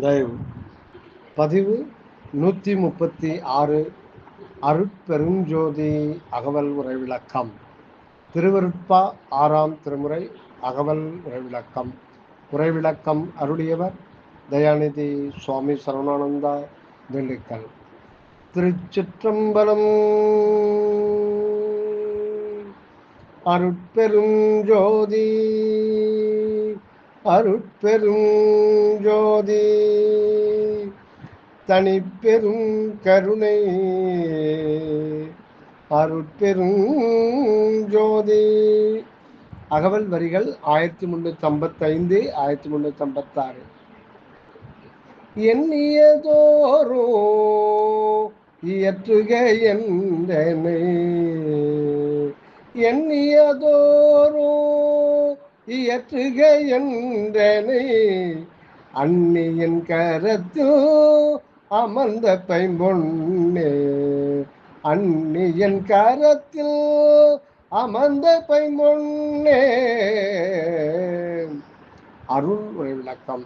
தயவு. பதிவு நூற்றி முப்பத்தி ஆறு அருட்பெருஞ்சோதி அகவல் உரை விளக்கம் திருவருட்பா ஆறாம் திருமுறை அகவல் உரை விளக்கம் உரை விளக்கம் அருளியவர் தயாநிதி சுவாமி சரவணானந்தா திண்டுக்கல். திருச்சிற்றம்பலம் அருட்பெருஞ்சோதி அருட்பெரும் ஜோதி தனிப்பெரும் கருணை. அருட்பெரும் ஜோதி அகவல் வரிகள் ஆயிரத்தி முன்னூத்தி ஐம்பத்தைந்து ஆயிரத்தி முன்னூத்தி ஐம்பத்தாறு எண்ணியதோரோ இயற்றுக என்றனை. எண்ணியதோரோ இயற்றுக என்றனை. அன்னியின் கரத்தில் அமர்ந்த பைம்பொன்னே. அன்னியின் கரத்தில் அமர்ந்த பைம்பொன்னே. அருள் உரை விளக்கம்.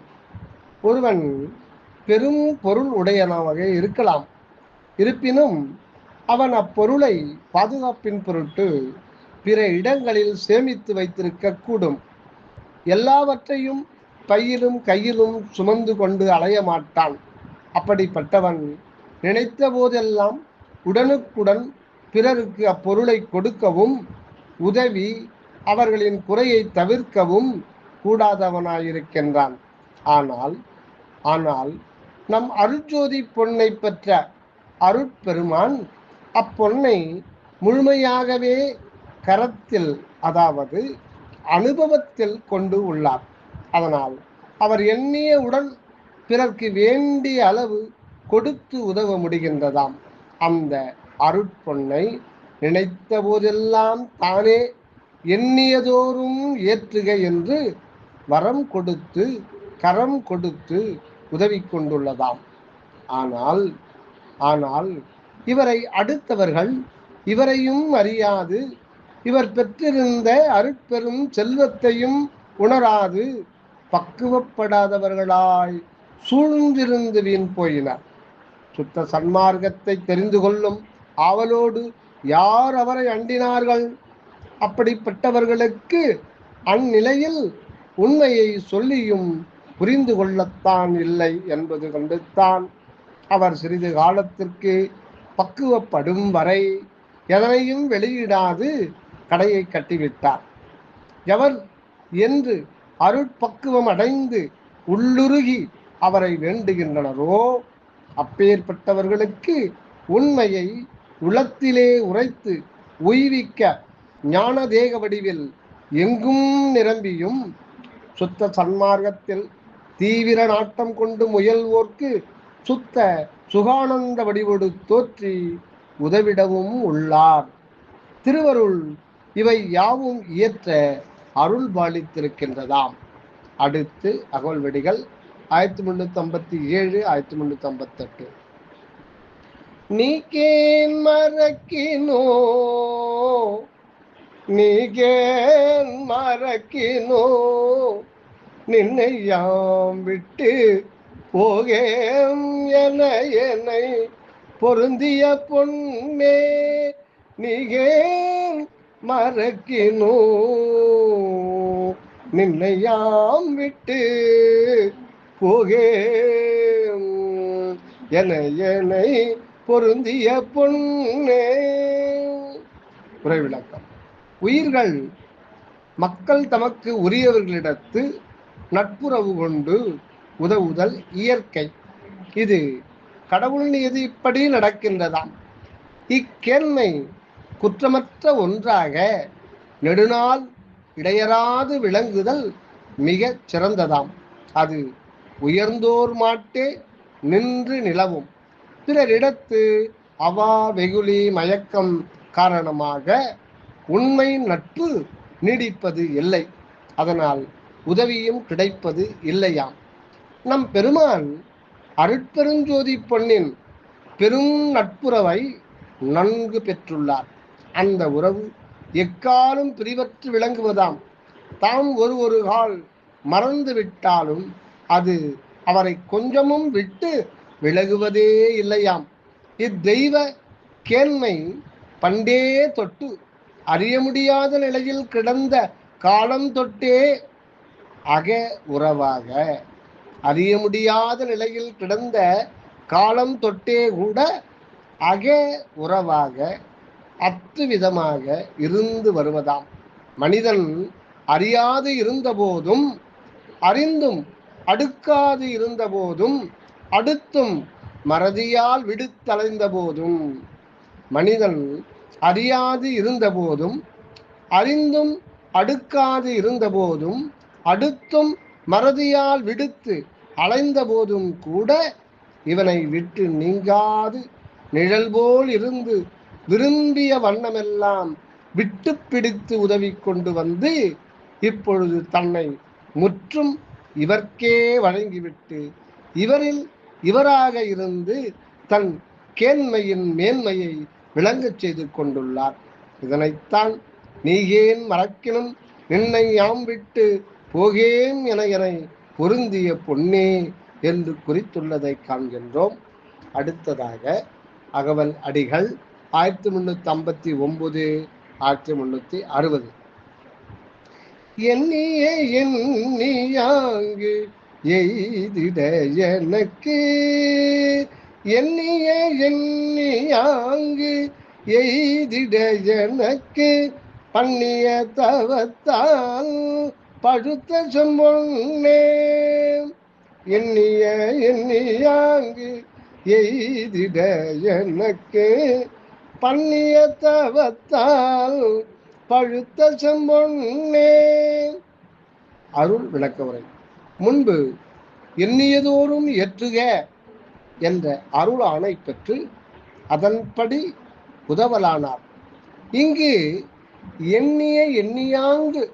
ஒருவன் பெரும் பொருள் உடையனவாக இருக்கலாம். இருப்பினும் அவன் அப்பொருளை பாதுகாப்பின் பொருட்டு பிற இடங்களில் சேமித்து வைத்திருக்க கூடும் எல்லாவற்றையும் பையிலும் கையிலும் சுமந்து கொண்டு அலைய மாட்டான். அப்படிப்பட்டவன் நினைத்த போதெல்லாம் உடனுக்குடன் பிறருக்கு அப்பொருளை கொடுக்கவும் உதவி அவர்களின் குறையை தவிர்க்கவும் கூடாதவனாயிருக்கின்றான். ஆனால் ஆனால் நம் அருட்ஜோதி பொன்னை பெற்ற அருட்பெருமான் அப்பொன்னை முழுமையாகவே கரத்தில் அதாவது அனுபவத்தில் கொண்டு உள்ளார். அதனால் அவர் எண்ணிய உடன் பிறர்க்கு வேண்டிய அளவு கொடுத்து உதவ முடிகின்றதாம். அந்த அருட்பொன்னை நினைத்த போதெல்லாம் தானே எண்ணியதோறும் ஏற்றுக என்று வரம் கொடுத்து கரம் கொடுத்து உதவி கொண்டுள்ளதாம். ஆனால் ஆனால் இவரை அடுத்தவர்கள் இவரையும் அறியாது இவர் பெற்றிருந்த அருட்பெரும் செல்வத்தையும் உணராது பக்குவப்படாதவர்களாய் சூழ்ந்திருந்து வீண் போயினர். சுத்த சன்மார்க்கத்தை தெரிந்து கொள்ளும் அவளோடு யார் அவரை அண்டினார்கள்? அப்படிப்பட்டவர்களுக்கு அந்நிலையில் உண்மையை சொல்லியும் புரிந்து கொள்ளத்தான் இல்லை என்பது கண்டுத்தான் அவர் சிறிது காலத்திற்கு பக்குவப்படும் வரை எதனையும் வெளியிடாது கடையை கட்டிவிட்டார். எவர் என்று அருட்பக்குவம் அடைந்து உள்ளுருகி அவரை வேண்டுகின்றனரோ அப்பேற்பட்டவர்களுக்கு உண்மையை உளத்திலே உரைத்து உய்விக்க ஞான தேக வடிவில் எங்கும் நிரம்பியும் சுத்த சன்மார்க்கத்தில் தீவிர நாட்டம் கொண்டு முயல்வோர்க்கு சுத்த சுகானந்த வடிவோடு தோற்றி உதவிடவும் உள்ளார். திருவருள் இவை யாவும் இயற்ற அருள் பாலித்திருக்கின்றதாம். அடுத்து அகவல் வெடிகள் ஆயிரத்தி முன்னூத்தி ஐம்பத்தி ஏழு ஆயிரத்தி முன்னூத்தி ஐம்பத்தி எட்டு நீக்கேன் மறக்கினோ? நீகேன் மறக்கினோ? நின்னை யாம் விட்டு போகேம் என என்னை பொருந்திய பொன்னே நீகேன் மறக்கினோ? நின்னையாம் விட்டு போகே என என்னை பொருந்திய பொன்னே. உரை விளக்கம் உயிர்கள் மக்கள் தமக்கு உரியவர்களிடத்து நட்புறவு கொண்டு உதவுதல் இயற்கை. இது கடவுள் நியதி இப்படி நடக்கின்றதாம். இக்கேண்மை குற்றமற்ற ஒன்றாக நெடுநாள் இடையராது விளங்குதல் மிக சிறந்ததாம். அது உயர்ந்தோர் மாட்டே நின்று நிலவும். பிறரிடத்து அவா வெகுளி மயக்கம் காரணமாக உண்மை நட்பு நீடிப்பது இல்லை. அதனால் உதவியும் கிடைப்பது இல்லையாம். நம் பெருமான் அருட்பெருஞ்சோதி பொன்னின் பெரும் நட்புறவை நன்கு பெற்றுள்ளார். அந்த உறவு எக்காலும் பிரிவற்று விளங்குவதாம். தாம் ஒரு ஒரு கால் மறந்து விட்டாலும் அது அவரை கொஞ்சமும் விட்டு விலகுவதே இல்லையாம். இத்தெய்வ கேண்மை பண்டே தொட்டு அறிய முடியாத நிலையில் கிடந்த காலம் தொட்டே அக உறவாக அறிய முடியாத நிலையில் கிடந்த காலம் தொட்டே கூட அக உறவாக அற்று விதமாக இருந்து வருவதாம். மனிதன் அறியாது இருந்தபோதும் அறிந்தும் அடுக்காது இருந்தபோதும் அடுத்தும் மறதியால் விடுத்தலைந்த போதும் மனிதன் அறியாது இருந்தபோதும் அறிந்தும் அடுக்காது இருந்தபோதும் அடுத்தும் மறதியால் விடுத்து அலைந்த போதும் கூட இவனை விட்டு நீங்காது. நிழல் போல் இருந்து விரும்பிய வண்ணமெல்லாம் விட்டு பிடித்து உதவி கொண்டு வந்து இப்பொழுது தன்னை முற்றும் இவர்க்கே வழங்கிவிட்டு இவரில் இவராக இருந்து தன் கேண்மையின் மேன்மையை விளங்கச் செய்து கொண்டுள்ளார். இதனைத்தான் நீ ஏன் மறக்கினும்? நின்னை யாம் விட்டு போகேன் என என பொருந்திய பொன்னே என்று குறித்துள்ளதை காண்கின்றோம். அடுத்ததாக அகவல் அடிகள் ஆயிரத்தி முன்னூத்தி ஐம்பத்தி ஒன்பது ஆயிரத்தி முன்னூத்தி அறுபது. எண்ணிய எண்ணியாங்கு எய்திட எனக்கு. எண்ணிய எண்ணியாங்கு எய்திட எனக்கு. பண்ணிய தவத்தால் பழுத்த செம்பொன்னே எண்ணிய எண்ணியாங்கு எய்திட எனக்கு. பண்ணிய தவத்தால் பழுத்த செம்பொன்னே அருள் விளக்க உரை முன்பு எண்ணியதோறும் ஏற்றுக என்ற அருள் ஆணை பெற்று அதன்படி உதவலானார். இங்கு எண்ணிய எண்ணியாங்கு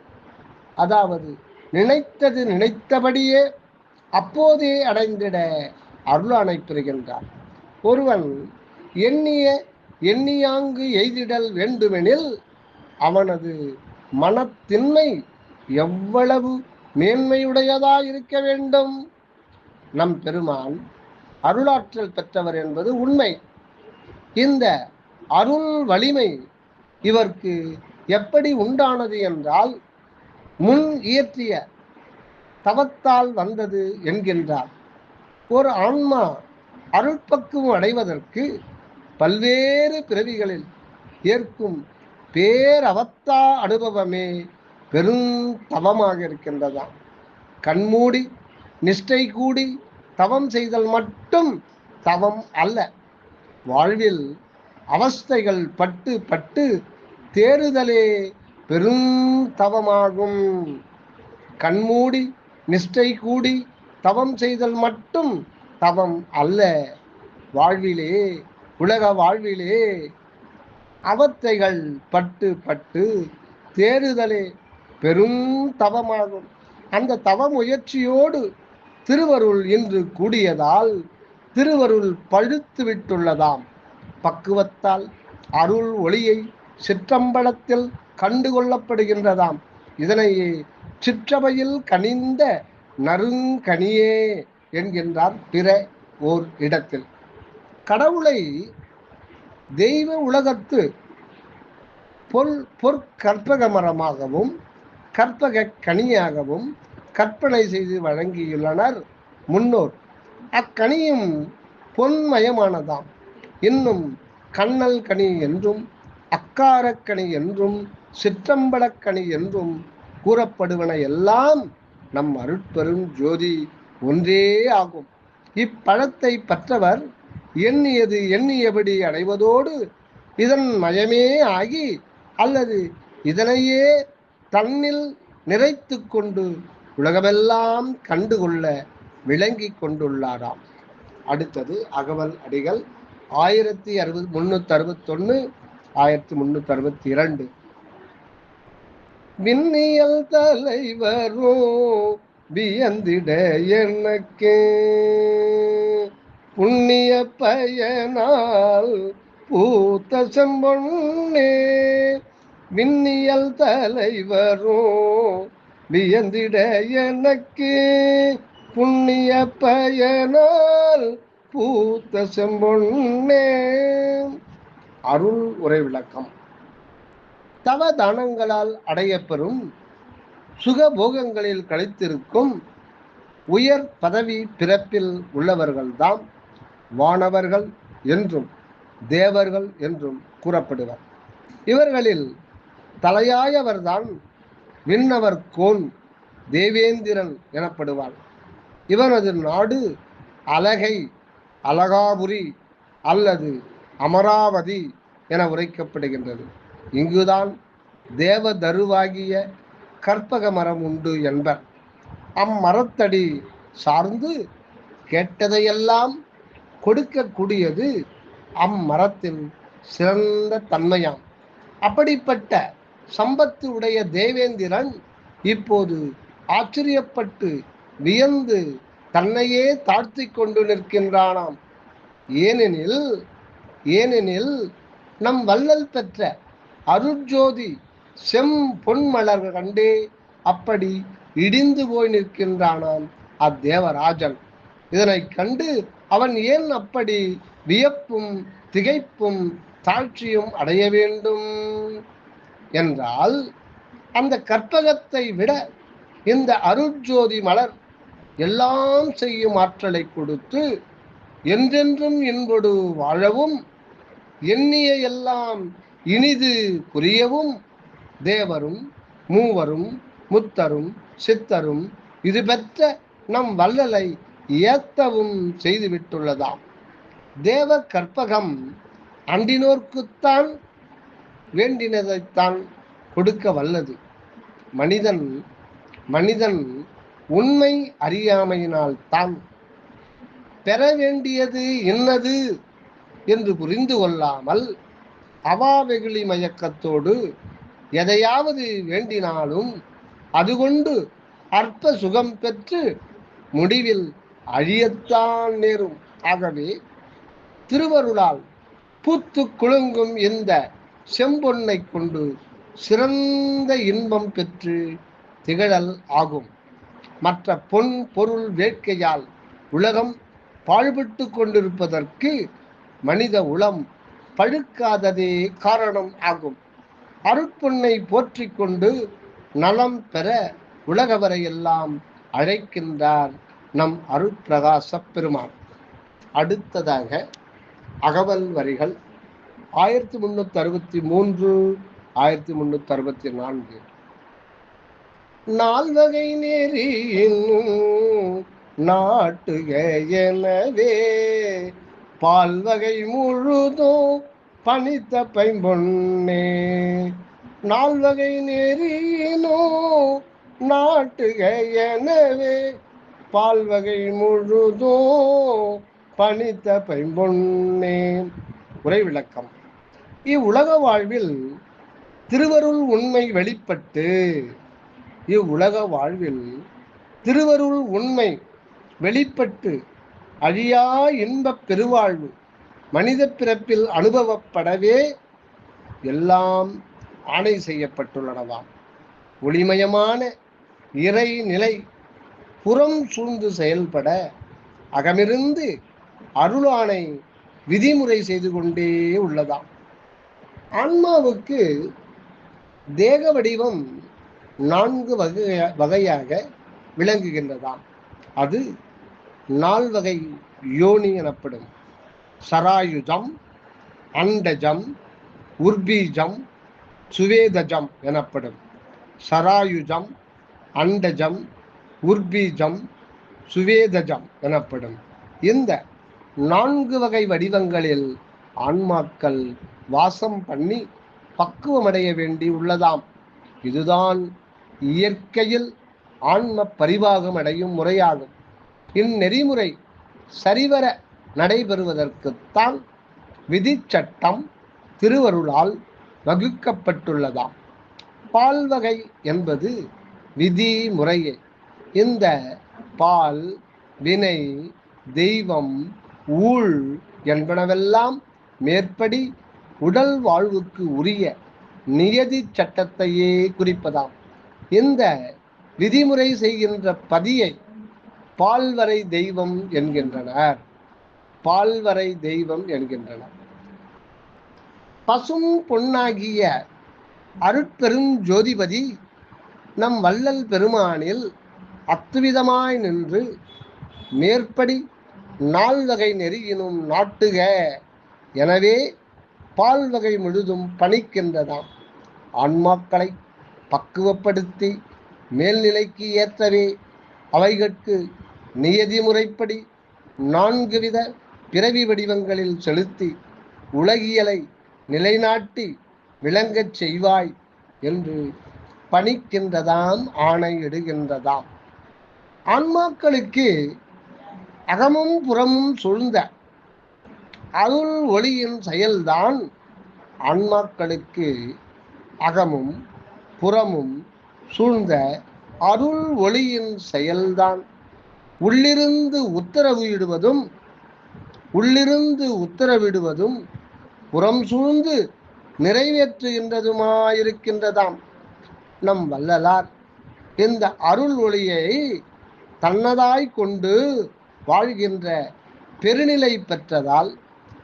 அதாவது நினைத்தது நினைத்தபடியே அப்போதே அடைந்திட அருளானை பெறுகின்றார். ஒருவன் எண்ணிய எண்ணியாங்கு எய்திடல் வேண்டுமெனில் அவனது மனத்தின்மை எவ்வளவு மேன்மையுடையதா இருக்க வேண்டும்? நம் பெருமான் அருளாற்றல் பெற்றவர் என்பது உண்மை. இந்த அருள் வலிமை இவருக்கு எப்படி உண்டானது என்றால் முன் இயற்றிய தவத்தால் வந்தது என்கின்றார். ஒரு ஆன்மா அருட்பக்குவம் அடைவதற்கு பல்வேறு பிறவிகளில் ஏற்கும் பேரவத்தா அனுபவமே பெரும் தவமாக இருக்கின்றதாம் கண்மூடி நிஷ்டை கூடி தவம் செய்தல் மட்டும் தவம் அல்ல. வாழ்வில் அவஸ்தைகள் பட்டு பட்டு தேறுதலே பெரும் தவமாகும். கண்மூடி நிஷ்டை கூடி தவம் செய்தல் மட்டும் தவம் அல்ல. வாழ்விலே உலக வாழ்விலே அவத்தைகள் பட்டு பட்டு தேறுதலே பெரும் தவமாகும். அந்த தவ முயற்சியோடு திருவருள் இன்று கூடியதால் திருவருள் பழுத்து விட்டுள்ளதாம். பக்குவத்தால் அருள் ஒளியை சிற்றம்பலத்தில் கண்டுகொள்ளப்படுகின்றதாம் இதனை இதனையே சிற்றவையில் கனிந்த நறுங்கனியே என்கின்றார் பிற ஓர் இடத்தில். கடவுளை தெய்வ உலகத்து பொல் பொற்கற்பக மரமாகவும் கற்பக கனியாகவும் கற்பனை செய்து வழங்கியுள்ளனர் முன்னோர். அக்கனியும் பொன்மயமானதாம். இன்னும் கண்ணல் கனி என்றும் அக்காரக்கனி என்றும் சிற்றம்பலக்கனி என்றும் கூறப்படுவன எல்லாம் நம் அருட்பெரும் ஜோதி ஒன்றே ஆகும். இப்பழத்தை பற்றவர் எண்ணியது எண்ணியபடி அடைவதோடு இதன் மயமே ஆகி அல்லது இதனையே தன்னில் நிறைத்து கொண்டு உலகமெல்லாம் கண்டுகொள்ள விளங்கி கொண்டுள்ளாராம். அடுத்தது அகவல் அடிகள் ஆயிரத்தி அறுபது முன்னூத்தி அறுபத்தொன்னு ஆயிரத்தி முன்னூத்தி அறுபத்தி இரண்டு விண்ணியல் தலைவரோ வியந்திட எனக்கு. புண்ணிய பயனால் பூத்த செம்பொன்னே விண்ணியல் தலைவரும் வியந்திட எனக்கு. புண்ணிய பயனால் பூத்த செம்பொன்னே. அருள் உரை விளக்கம். தவ தானங்களால் அடையப்பெறும் சுகபோகங்களில் கழித்திருக்கும் உயர் பதவி பிறப்பில் உள்ளவர்கள்தான் வானவர்கள் என்றும் தேவர்கள் என்றும் கூறப்படுவர். இவர்களில் தலையாயவர்தான் விண்ணவர் கோன் தேவேந்திரன் எனப்படுவார் இவனது நாடு அலகை அலகாபுரி அல்லது அமராவதி என உரைக்கப்படுகின்றது. இங்குதான் தேவதருவாகிய கற்பக மரம் உண்டு என்பர். அம்மரத்தடி சார்ந்து கேட்டதையெல்லாம் கொடுக்கக்கூடியது அம்மரத்தின் சிறந்த தன்மையாம். அப்படிப்பட்ட சம்பத்து உடைய தேவேந்திரன் இப்போது ஆச்சரியப்பட்டு வியந்து தன்னையே தாழ்த்தி கொண்டு நிற்கின்றானாம். ஏனெனில் ஏனெனில் நம் வள்ளல் பெற்ற அருட்ஜோதி செம் பொன்மலர் கண்டே அப்படி இடிந்து போய் நிற்கின்றானாம் அத்தேவராஜன். இதனை கண்டு அவன் ஏன் அப்படி வியப்பும் திகைப்பும் தாழ்ச்சியும் அடைய வேண்டும்? என்றால் அந்த கற்பகத்தை விட இந்த அருட்ஜோதி மலர் எல்லாம் செய்யும் ஆற்றலை கொடுத்து என்றென்றும் இன்பொடு வாழவும் எண்ணிய எல்லாம் இனிது புரியவும் தேவரும் மூவரும் முத்தரும் சித்தரும் இது பெற்ற நம் வள்ளலை ஏத்தவும் செய்துவிட்டுள்ளதாம். தேவ கற்பகம் அண்டினோர்க்குத்தான் வேண்டினதைத்தான் கொடுக்க வல்லது. மனிதன் மனிதன் உண்மை அறியாமையினால் தான் பெற வேண்டியது என்னது என்று புரிந்து கொள்ளாமல் அவாவெகுளி மயக்கத்தோடு எதையாவது வேண்டினாலும் அது கொண்டு அற்ப சுகம் பெற்று முடிவில் அழியத்தான் நேரும். ஆகவே திருவருளால் பூத்து குலுங்கும் இந்த செம்பொன்னை கொண்டு சிறந்த இன்பம் பெற்று திகழல் ஆகும். மற்ற பொன் பொருள் வேட்கையால் உலகம் பாழ்பட்டு கொண்டிருப்பதற்கு மனித உளம் பழுக்காததே காரணம் ஆகும். அருட்பொன்னை போற்றி கொண்டு நலம் பெற உலகவரையெல்லாம் அழைக்கின்றார் நம் அருட்பிரகாச பெருமான் அடுத்ததாக அகவல் வரிகள் ஆயிரத்தி முன்னூத்தி அறுபத்தி மூன்று ஆயிரத்தி முன்னூத்தி அறுபத்தி நான்கு. நால்வகை நெறியினும் நாட்டுக எனவே பால்வகை முழுதும் பனித்த பைம்பொன்னே. நால்வகை நெறியினோ நாட்டுக எனவே பால் வகை முழுதும் பணித்த பைம்பொன்னே. உரை விளக்கம். இவ்வுலக வாழ்வில் திருவருள் உண்மை வெளிப்பட்டு இவ்வுலக வாழ்வில் திருவருள் உண்மை வெளிப்பட்டு அழியா இன்பப் பெருவாழ்வு மனித பிறப்பில் அனுபவப்படவே எல்லாம் ஆணை செய்யப்பட்டுள்ளனவாம். ஒளிமயமான இறை நிலை புறம் சூழ்ந்து செயல்பட அகமிருந்து அருளானை விதிமுறை செய்து கொண்டே உள்ளதாம். ஆன்மாவுக்கு தேக வடிவம் நான்கு வகை வகையாக விளங்குகின்றதாம். அது நால்வகை யோனி எனப்படும். சராயுஜம் அண்டஜம் உர்பீஜம் சுவேதஜம் எனப்படும். சராயுஜம் அண்டஜம் உர்பீஜம் சுவேதஜம் எனப்படும். இந்த நான்கு வகை வடிவங்களில் ஆன்மாக்கள் வாசம் பண்ணி பக்குவமடைய வேண்டி உள்ளதாம். இதுதான் இயற்கையில் ஆன்ம பரிவாகம் அடையும் முறையாகும். இந்நெறிமுறை சரிவர நடைபெறுவதற்குத்தான் விதிச்சட்டம் திருவருளால் வகுக்கப்பட்டுள்ளதாம். பால்வகை என்பது விதி முறையே இந்த பால் வினை தெய்வம் ஊழ் என்பனவெல்லாம் மேற்படி உடல் வாழ்வுக்கு உரிய நியதி சட்டத்தையே குறிப்பதாம். இந்த விதிமுறை செய்கின்ற பதியை பால்வரை தெய்வம் என்கின்றனர். பால்வரை தெய்வம் என்கின்றனர். பசும் பொன்னாகிய அருட்பெரும் ஜோதிபதி நம் வள்ளல் பெருமானில் அத்துவிதமாய் நின்று மேற்படி நால்வகை நெறியினும் நாட்டுக எனவே பால் வகை முழுதும் பணிக்கின்றதாம். ஆன்மாக்களை பக்குவப்படுத்தி மேல்நிலைக்கு ஏற்றவே அவைகட்கு நியதி முறைப்படி நான்கு வித பிறவி வடிவங்களில் செலுத்தி உலகியலை நிலைநாட்டி விளங்கச் செய்வாய் என்று பணிக்கின்றதாம் ஆணையிடுகின்றதாம். ஆன்மாக்களுக்கு அகமும் புறமும் சூழ்ந்த அருள் ஒளியின் செயல்தான் ஆன்மாக்களுக்கு அகமும் புறமும் சூழ்ந்த அருள் ஒளியின் செயல்தான். உள்ளிருந்து உத்தரவு இடுவதும் உள்ளிருந்து உத்தரவிடுவதும் புறம் சூழ்ந்து நிறைவேற்றுகின்றதுமாயிருக்கின்றதாம். நம் வள்ளலார் இந்த அருள் ஒளியை தன்னதாய் கொண்டு வாழ்கின்ற பெருநிலை பெற்றதால்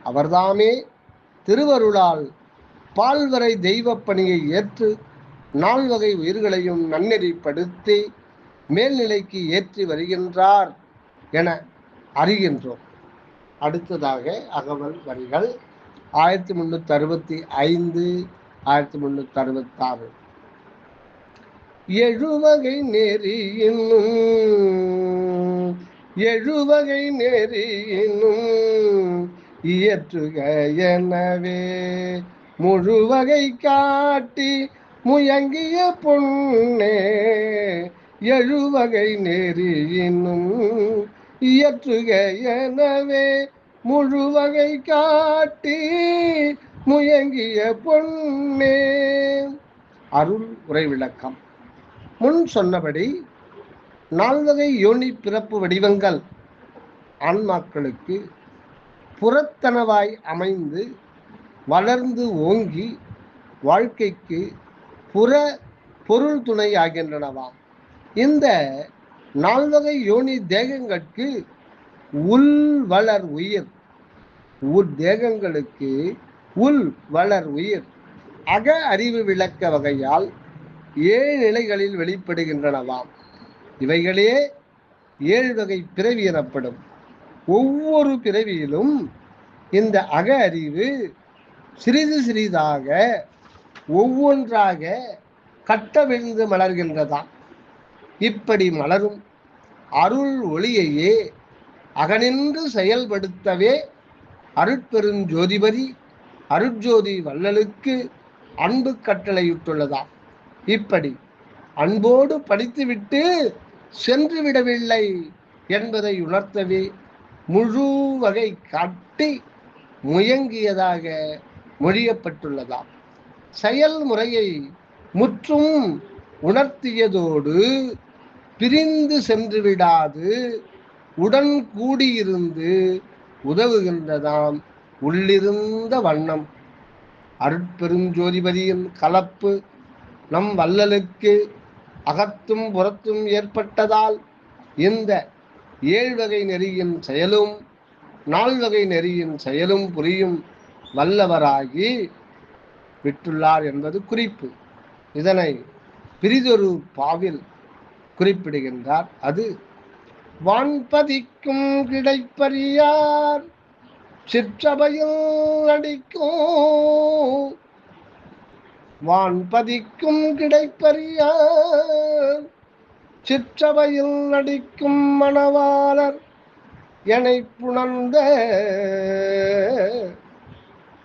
அவர்தாமே திருவருளால் பால்வரை தெய்வப்பணியை ஏற்று நால்வகை உயிர்களையும் நன்னெறிப்படுத்தி மேல்நிலைக்கு ஏற்றி வருகின்றார் என அறிகின்றோம். அடுத்ததாக அகவல் வரிகள் ஆயிரத்தி முன்னூற்றி அறுபத்தி ஐந்து ஆயிரத்தி முன்னூற்றி அறுபத்தாறு. எழுவகை நெறி என்னும் எழுவகை நெறி என்னும் இயற்றுக எனவே. முழுவகை காட்டி முயங்கிய பொன்னே எழுவகை நெறி என்னும் இயற்றுக எனவே. முழுவகை காட்டி முயங்கிய பொன்னே. அருள் உரை விளக்கம். முன் சொன்னபடி நால்வகை யோனி பிறப்பு வடிவங்கள் ஆன்மாக்களுக்கு புறத்தனவாய் அமைந்து வளர்ந்து ஓங்கி வாழ்க்கைக்கு புற பொருள் துணை ஆகின்றனவாம் இந்த நால்வகை யோனி தேகங்களுக்கு உள் வளர் உயிர். உள் தேகங்களுக்கு உள் வளர் உயிர். அக அறிவு விளக்க வகையால் ஏழு நிலைகளில் வெளிப்படுகின்றனவாம். இவைகளே ஏழு வகை பிறவி எனப்படும். ஒவ்வொரு பிறவியிலும் இந்த அக அறிவு சிறிது சிறிதாக ஒவ்வொன்றாக கட்டவிழ்ந்து மலர்கின்றதாம். இப்படி மலரும் அருள் ஒளியையே அகனின்று செயல்படுத்தவே அருட்பெருஞ்சோதிபதி அருட்ஜோதி வள்ளலுக்கு அன்பு கட்டளையிட்டுள்ளதாம். இப்படி அன்போடு படித்துவிட்டு சென்று விடவில்லை என்பதை உணர்த்தவே முழு வகை காட்டி முயங்கியதாக மொழியப்பட்டுள்ளதாம். செயல்முறையை முற்றும் உணர்த்தியதோடு பிரிந்து சென்று விடாது உடன் கூடியிருந்து உதவுகின்றதாம் உள்ளிருந்த வண்ணம். அருட்பெருஞ்சோதிபதியின் கலப்பு நம் வள்ளலுக்கு அகத்தும் புறத்தும் ஏற்பட்டதால் இந்த ஏழ்வகை நெறியின் செயலும் நால்வகை நெறியின் செயலும் புரியும் வல்லவராகி விட்டுள்ளார் என்பது குறிப்பு. இதனை பிரிதொரு பாவில் குறிப்பிடுகின்றார். அது வான்பதிக்கும் கிடைப்பறியார் சிற்றபையில் நடிக்கும் வான்பதிக்கும் கிடைப்பறியார். சிற்றவையில் நடிக்கும் மணவாளர் எனை புணர்ந்த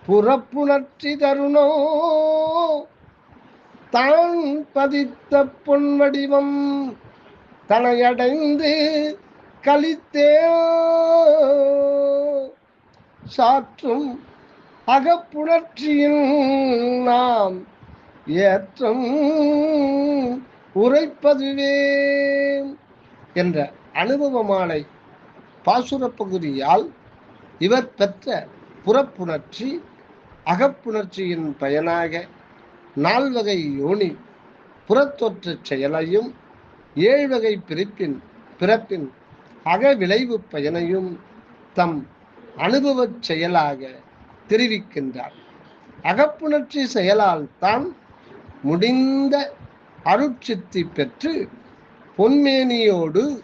புறப்புணர்ச்சி தருணோ தான் பதித்த பொன் வடிவம் தனையடைந்து கலித்தே சாற்றும் அகப்புணர்ச்சியின் நாம் ஏற்றம் உரைப்பதுவே என்ற அனுபவமாலை பாசுரப் பகுதியால் இவர் பெற்ற புறப்புணர்ச்சி அகப்புணர்ச்சியின் பயனாக நால்வகை யோனி புறத்தொற்று செயலையும் ஏழ்வகை பிரிப்பின் பிறப்பின் அகவிளைவு பயனையும் தம் அனுபவச் செயலாக தெரிவிக்கின்றார். அகப்புணர்ச்சி செயலால் தான் முடிந்த அருட்சித்தி பெற்று பொன்மேனியோடு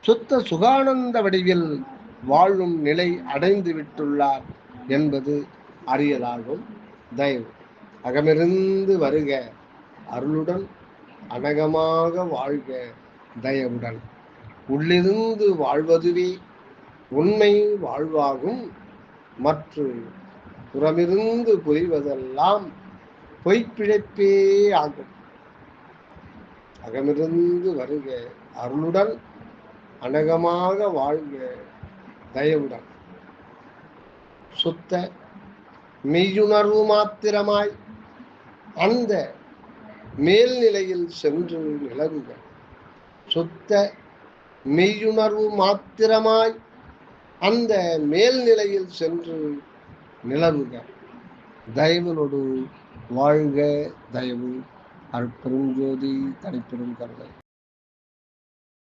சுத்த சுகானந்த வடிவில் வாழும் நிலை அடைந்து விட்டுள்ளார் என்பது அறியலாகும் தயவு. அகமிருந்து வருக. அருளுடன் அனகமாக வாழ்க. தயவுடன். உள்ளிருந்து வாழ்வதுவே உண்மை வாழ்வாகும். மற்றும் புறமிருந்து புரிவதெல்லாம் பொய்ப்பிழைப்பே ஆகும். அகமிருந்து வருக அருளுடன் அனகமாக வாழ்க தயவுடன். சுத்த மெய்யுணர்வு மாத்திரமாய் அந்த மேல்நிலையில் சென்று நிலவுக சுத்த மெய்யுணர்வு மாத்திரமாய் அந்த மேல்நிலையில் சென்று நிலவுக. தயவனோடு வாழ்க தயவு அற்பெருஞ்சோதி தனிப்பெரும் கருணை.